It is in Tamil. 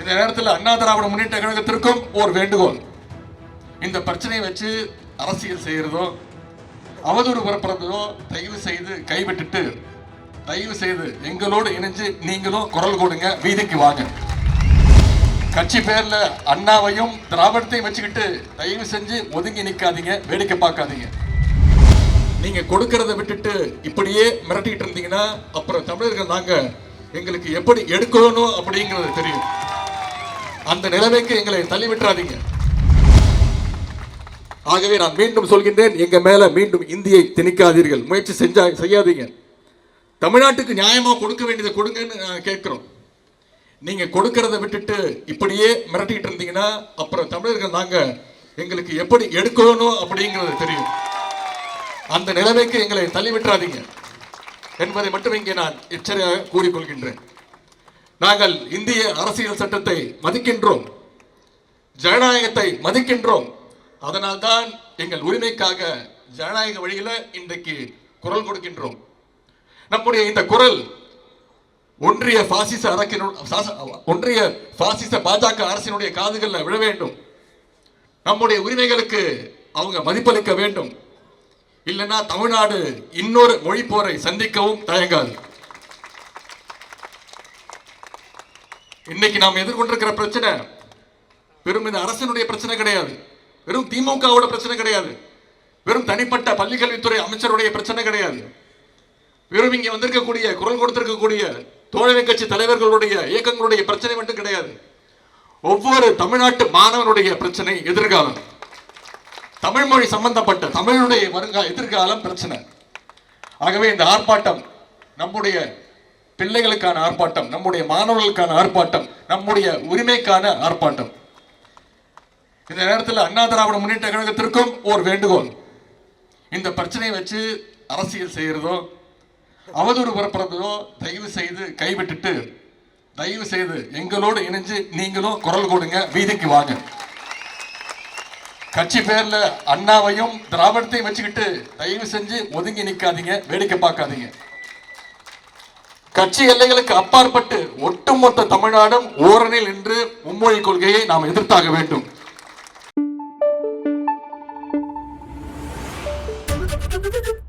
இந்த நேரத்தில் அண்ணா திராவிட முன்னேற்ற கழகத்திற்கும் ஒரு வேண்டுகோள். இந்த பிரச்சனையை வச்சு அரசியல் செய்கிறதோ அவதூறு பரப்புறதோ தயவு செய்து கைவிட்டுட்டு தயவு செய்து எங்களோடு இணைஞ்சு நீங்களும் குரல் கொடுங்க வீதிக்கு வாங்க. கட்சி பேர்ல அண்ணாவையும் திராவிடத்தையும் வச்சுக்கிட்டு தயவு செஞ்சு ஒதுங்கி நிற்காதீங்க வேடிக்கை பார்க்காதீங்க. நீங்க கொடுக்கறத விட்டுட்டு இப்படியே மிரட்டிக்கிட்டு இருந்தீங்கன்னா அப்புறம் தமிழர்கள் நாங்க எங்களுக்கு எப்படி எடுக்கணும் அப்படிங்கிறது தெரியும். அந்த நிலைமைக்கு எங்களை தள்ளி விட்டுறாதீங்க ஆகவே நான் மீண்டும் சொல்கின்றேன் எங்க மேல மீண்டும் இந்தியை திணிக்காதீர்கள். முயற்சி செஞ்சா செய்யாதீங்க. தமிழ்நாட்டுக்கு நியாயமா கொடுக்க வேண்டியதை கொடுங்கன்னு நான் கேட்கிறோம். நீங்க கொடுக்கறத விட்டுட்டு இப்படியே மிரட்டிட்டு இருந்தீங்கன்னா அப்புறம் தமிழர்கள் நாங்க எங்களுக்கு எப்படி எடுக்கணும் அப்படிங்கிறது தெரியும். அந்த நிலைமைக்கு எங்களை தள்ளி விட்டுறாதீங்க என்பதை மட்டும் இங்கே நான் எச்சரியாக கூறிக்கொள்கின்றேன். நாங்கள் இந்திய அரசியல் சட்டத்தை மதிக்கின்றோம். ஜனநாயகத்தை மதிக்கின்றோம். அதனால்தான் எங்கள் உரிமைக்காக ஜனநாயக வழியில் இன்றைக்கு குரல் கொடுக்கின்றோம். நம்முடைய இந்த குரல் ஒன்றிய பாசிச அரக்கினு ஒன்றிய பாசிச பாஜக அரசினுடைய காதுகளில் விழ வேண்டும். நம்முடைய உரிமைகளுக்கு அவங்க மதிப்பளிக்க வேண்டும். இல்லைன்னா தமிழ்நாடு இன்னொரு மொழி போரை சந்திக்கவும் தயங்காது. இன்னைக்கு நாம் எதிர்கொண்டிருக்கிற பிரச்சனை வெறும் இந்த அரசினுடைய பிரச்சனை கிடையாது. வெறும் திமுகவோட பிரச்சனை கிடையாது. வெறும் தனிப்பட்ட பள்ளிக்கல்வித்துறை அமைச்சருடைய பிரச்சனை கிடையாது. வெறும் இங்கே வந்திருக்கக்கூடிய குரல் கொடுத்திருக்கக்கூடிய தோழமை கட்சி தலைவர்களுடைய இயக்கங்களுடைய பிரச்சனை மட்டும் கிடையாது. ஒவ்வொரு தமிழ்நாட்டு மாணவனுடைய பிரச்சனை எதிர்காலம். தமிழ் மொழி சம்பந்தப்பட்ட தமிழுடைய வருங்கால எதிர்காலம் பிரச்சனை. ஆகவே இந்த ஆர்ப்பாட்டம் நம்முடைய பிள்ளைகளுக்கான ஆர்ப்பாட்டம் நம்முடைய மாணவர்களுக்கான ஆர்ப்பாட்டம் நம்முடைய உரிமைக்கான ஆர்ப்பாட்டம். இந்த நேரத்தில் அண்ணா திராவிட முன்னேற்ற கழகத்திற்கும் ஒரு வேண்டுகோள். இந்த பிரச்சனையை வச்சு அரசியல் செய்கிறதோ அவதூறு பரப்புறதோ தயவு செய்து கைவிட்டுட்டு தயவு செய்து எங்களோடு இணைஞ்சு நீங்களும் குரல் கொடுங்க வீதிக்கு வாங்க. கட்சி பேர்ல அண்ணாவையும் திராவிடத்தையும் வச்சுக்கிட்டு தயவு செஞ்சு ஒதுங்கி நிக்காதீங்க வேடிக்கை பார்க்காதீங்க. கட்சி எல்லைகளுக்கு அப்பாற்பட்டு ஒட்டுமொத்த தமிழ்நாடும் ஓரணில் நின்று மும்மொழி கொள்கையை நாம் எதிர்த்தாக வேண்டும் Thank you.